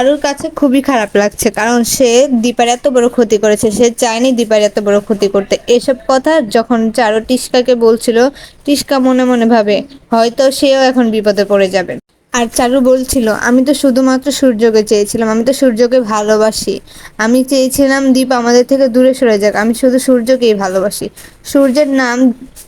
চারুর কাছে খুবই খারাপ লাগছে, কারণ সে দীপার এত বড় ক্ষতি করেছে, সে চায়নি দীপার এত বড় ক্ষতি করতে। এসব কথা যখন চারু টিস্কাকে বলছিল, টিস্কা মনে মনে ভাবে, হয়তো সেও এখন বিপদে পড়ে যাবে। আর চারু বলছিল, আমি তো শুধুমাত্র সূর্যকে চেয়েছিলাম, আমি তো সূর্যকে ভালোবাসি। আমি চেয়েছিলাম দীপ আমাদের থেকে দূরে সরে যাক, আমি শুধু সূর্যকেই ভালোবাসি। সূর্যের নাম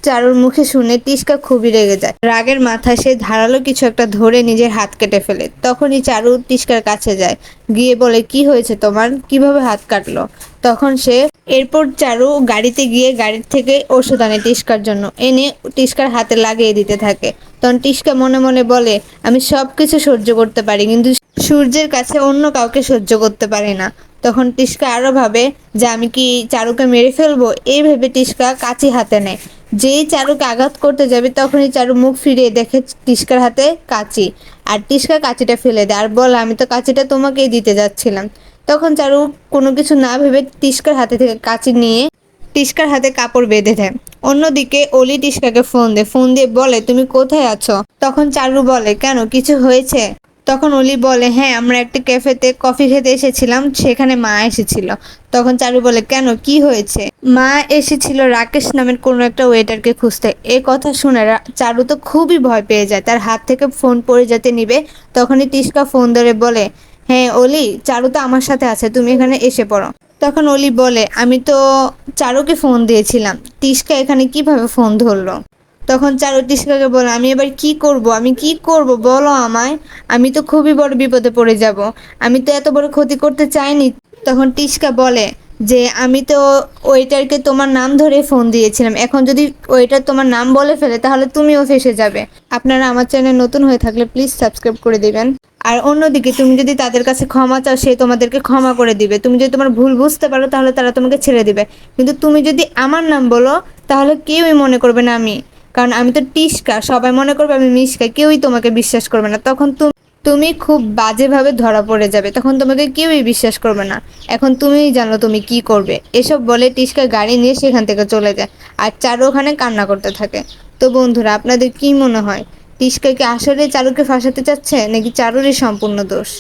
চারুর মুখে শুনে টিস্কা খুবই রেগে যায়। রাগের মাথায় সে ধারালো কিছু একটা ধরে নিজের হাত কেটে ফেলে। তখনই চারু টিস্কার কাছে যায়। গিয়ে বলে, কি হয়েছে তোমার? কীভাবে হাত কাটলো? তখন সে এরপর চারু গাড়িতে গিয়ে গাড়ির থেকে ওষুধ আনে টিস্কার জন্য। এনে টিস্কার হাতে লাগিয়ে দিতে থাকে। তখন টিস্কা মনে মনে বলে, আমি সব কিছু সহ্য করতে পারি, কিন্তু সূর্যের কাছে অন্য কাউকে সহ্য করতে পারি না। তখন টিস্কা আরও ভাবে, যে আমি কি চারুকে মেরে ফেলব? এই ভেবে টিস্কা কাঁচি হাতে নেয়। যেই চারুকে আঘাত করতে যাবে, তখনই চারু মুখ ফিরিয়ে দেখে টিস্কার হাতে কাঁচি। আর টিস্কা কাঁচিটা ফেলে দেয়, আর বলে, আমি তো কাঁচিটা তোমাকেই দিতে যাচ্ছিলাম। তখন চারু কোনো কিছু না ভেবে টিস্কার হাতে থেকে কাঁচি নিয়ে টিস্কার হাতে কাপড় বেঁধে দেয়। অন্যদিকে অলি টিস্কাকে ফোন দেয়। ফোন দিয়ে বলে, তুমি কোথায় আছো? তখন চারু বলে, কেন, কিছু হয়েছে? তখন অলি বলে হ্যাঁ আমরা একটা ক্যাফেতে কফি খেতে এসেছিলাম, সেখানে মা এসেছিল। তখন চারু বলে, কেন? কি হয়েছে? মা এসেছিল রাকেশ নামের কোনো একটা ওয়েটারকে খুঁজতে। এ কথা শুনে চারু তো খুবই ভয় পেয়ে যায়, তার হাত থেকে ফোন পড়ে যেতে নিবে। তখনই টিস্কা ফোন ধরে বলে হ্যাঁ অলি, চারু তো আমার সাথে আছে, তুমি এখানে এসে পড়ো। তখন অলি বলে, আমি তো চারুকে ফোন দিয়েছিলাম। তিস্কা এখানে কীভাবে ফোন ধরলো? তখন চারু তিস্কাকে বলে, আমি এবার কি করব? আমি কি করব? বলো আমায়। আমি তো খুবই বড় বিপদে পড়ে যাব। আমি তো এত বড় ক্ষতি করতে চাইনি। তখন টিস্কা বলে যে, আমি তো ওয়েটারকে তোমার নাম ধরে ফোন দিয়েছিলাম। এখন যদি ওয়েটার তোমার নাম বলে ফেলে, তাহলে তুমিও ফেসে যাবে। আপনারা আমার চ্যানেল নতুন হয়ে থাকলে প্লিজ সাবস্ক্রাইব করে দিবেন। আর অন্যদিকে, তুমি যদি তাদের কাছে ক্ষমা চাও, সে তোমাদেরকে ক্ষমা করে দিবে। তুমি যদি তোমার ভুল বুঝতে পারো, তাহলে তারা তোমাকে ছেড়ে দিবে। কিন্তু তুমি যদি আমার নাম বলো, তাহলে কেউই মনে করবে না আমি। কারণ আমি তো টিস্কা, সবাই মনে করবে আমি মিশকা কেউই তোমাকে বিশ্বাস করবে না। তখন তুমি তুমি খুব বাজেভাবে ধরা পড়ে যাবে, তখন তোমাকে কেউই বিশ্বাস করবে না। এখন তুমিই জানো তুমি কি করবে। এসব বলে টিস্কা গাড়ি নিয়ে সেখান থেকে চলে যায় আর চারু ওখানে কান্না করতে থাকে। তো বন্ধুরা, আপনাদের কি মনে হয়? টিস্কা কি আসলে চারুকে ফাঁসাতে চাচ্ছে নাকি চারুরই সম্পূর্ণ দোষ?